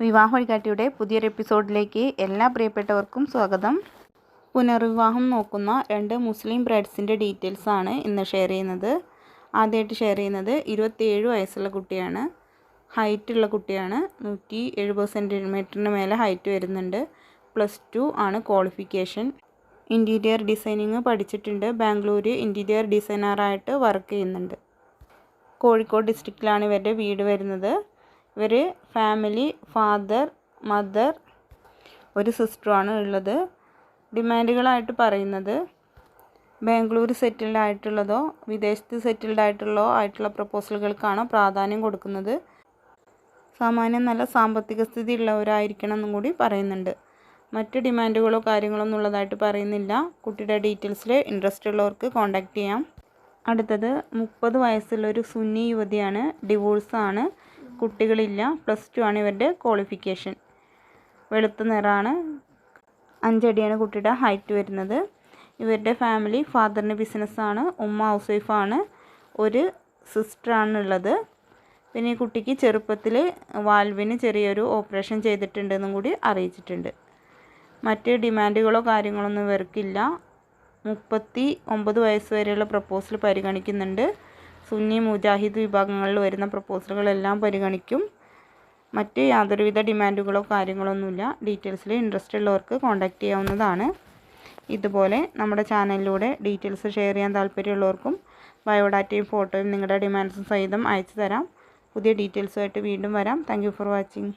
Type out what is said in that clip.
വിവാഹ വഴികാട്ടിയുടെ പുതിയൊരു എപ്പിസോഡിലേക്ക് എല്ലാ പ്രിയപ്പെട്ടവർക്കും സ്വാഗതം. പുനർവിവാഹം നോക്കുന്ന രണ്ട് മുസ്ലിം ബ്രൈഡ്സിന്റെ ഡീറ്റെയിൽസ് ആണ് ഇന്ന് ഷെയർ ചെയ്യുന്നത്. ആദ്യമായിട്ട് ഷെയർ ചെയ്യുന്നത് ഇരുപത്തിയേഴ് വയസ്സുള്ള കുട്ടിയാണ്. ഹൈറ്റുള്ള കുട്ടിയാണ്. നൂറ്റി എഴുപത് സെന്റിമീറ്ററിന് മേലെ ഹൈറ്റ് വരുന്നുണ്ട്. പ്ലസ് ടു ആണ് ക്വാളിഫിക്കേഷൻ. ഇന്റീരിയർ ഡിസൈനിങ് പഠിച്ചിട്ടുണ്ട്. ബാംഗ്ലൂർ ഇന്റീരിയർ ഡിസൈനറായിട്ട് വർക്ക് ചെയ്യുന്നുണ്ട്. കോഴിക്കോട് ഡിസ്ട്രിക്റ്റിലാണ് ഇവരുടെ വീട് വരുന്നത്. ഇവർ ഫാമിലി ഫാദർ മദർ ഒരു സിസ്റ്ററുമാണ് ഉള്ളത്. ഡിമാൻഡുകളായിട്ട് പറയുന്നത് ബാംഗ്ലൂർ സെറ്റിൽഡ് ആയിട്ടുള്ളതോ വിദേശത്ത് സെറ്റിൽഡ് ആയിട്ടുള്ളതോ ആയിട്ടുള്ള പ്രപ്പോസലുകൾക്കാണ് പ്രാധാന്യം കൊടുക്കുന്നത്. സാമാന്യം നല്ല സാമ്പത്തിക സ്ഥിതി ഉള്ളവരായിരിക്കണം എന്നും കൂടി പറയുന്നുണ്ട്. മറ്റ് ഡിമാൻഡുകളോ കാര്യങ്ങളോ എന്നുള്ളതായിട്ട് പറയുന്നില്ല. കുട്ടിയുടെ ഡീറ്റെയിൽസിൽ ഇൻട്രസ്റ്റ് ഉള്ളവർക്ക് കോൺടാക്റ്റ് ചെയ്യാം. അടുത്തത് മുപ്പത് വയസ്സുള്ളൊരു സുന്നി യുവതിയാണ്. ഡിവോഴ്സാണ് കുട്ടികളില്ല. പ്ലസ് ടു ആണ് ഇവരുടെ ക്വാളിഫിക്കേഷൻ വെളുത്ത നിറമാണ്. അഞ്ചടിയാണ് കുട്ടിയുടെ ഹൈറ്റ് വരുന്നത്. ഇവരുടെ ഫാമിലി ഫാദറിന് ബിസിനസ്സാണ് ഉമ്മ ഹൗസ് വൈഫാണ് ഒരു സിസ്റ്ററാണുള്ളത് പിന്നെ ഈ കുട്ടിക്ക് ചെറുപ്പത്തിൽ വാൽവിന് ചെറിയൊരു ഓപ്പറേഷൻ ചെയ്തിട്ടുണ്ടെന്നും കൂടി അറിയിച്ചിട്ടുണ്ട്. മറ്റ് ഡിമാൻഡുകളോ കാര്യങ്ങളൊന്നും ഇവർക്കില്ല. മുപ്പത്തി ഒമ്പത് വയസ്സ് വരെയുള്ള പ്രപ്പോസൽ പരിഗണിക്കുന്നുണ്ട്. സുന്നി മുജാഹിദ് വിഭാഗങ്ങളിൽ വരുന്ന പ്രപ്പോസലുകളെല്ലാം പരിഗണിക്കും. മറ്റ് യാതൊരുവിധ ഡിമാൻഡുകളോ കാര്യങ്ങളൊന്നുമില്ല. ഡീറ്റെയിൽസിൽ ഇൻട്രസ്റ്റ് ഉള്ളവർക്ക് കോൺടാക്റ്റ് ചെയ്യാവുന്നതാണ്. ഇതുപോലെ നമ്മുടെ ചാനലിലൂടെ ഡീറ്റെയിൽസ് ഷെയർ ചെയ്യാൻ താല്പര്യമുള്ളവർക്കും ബയോഡാറ്റയും ഫോട്ടോയും നിങ്ങളുടെ ഡിമാൻഡ്സും സഹിതം അയച്ചു തരാം പുതിയ ഡീറ്റെയിൽസുമായിട്ട് വീണ്ടും വരാം. Thank for watching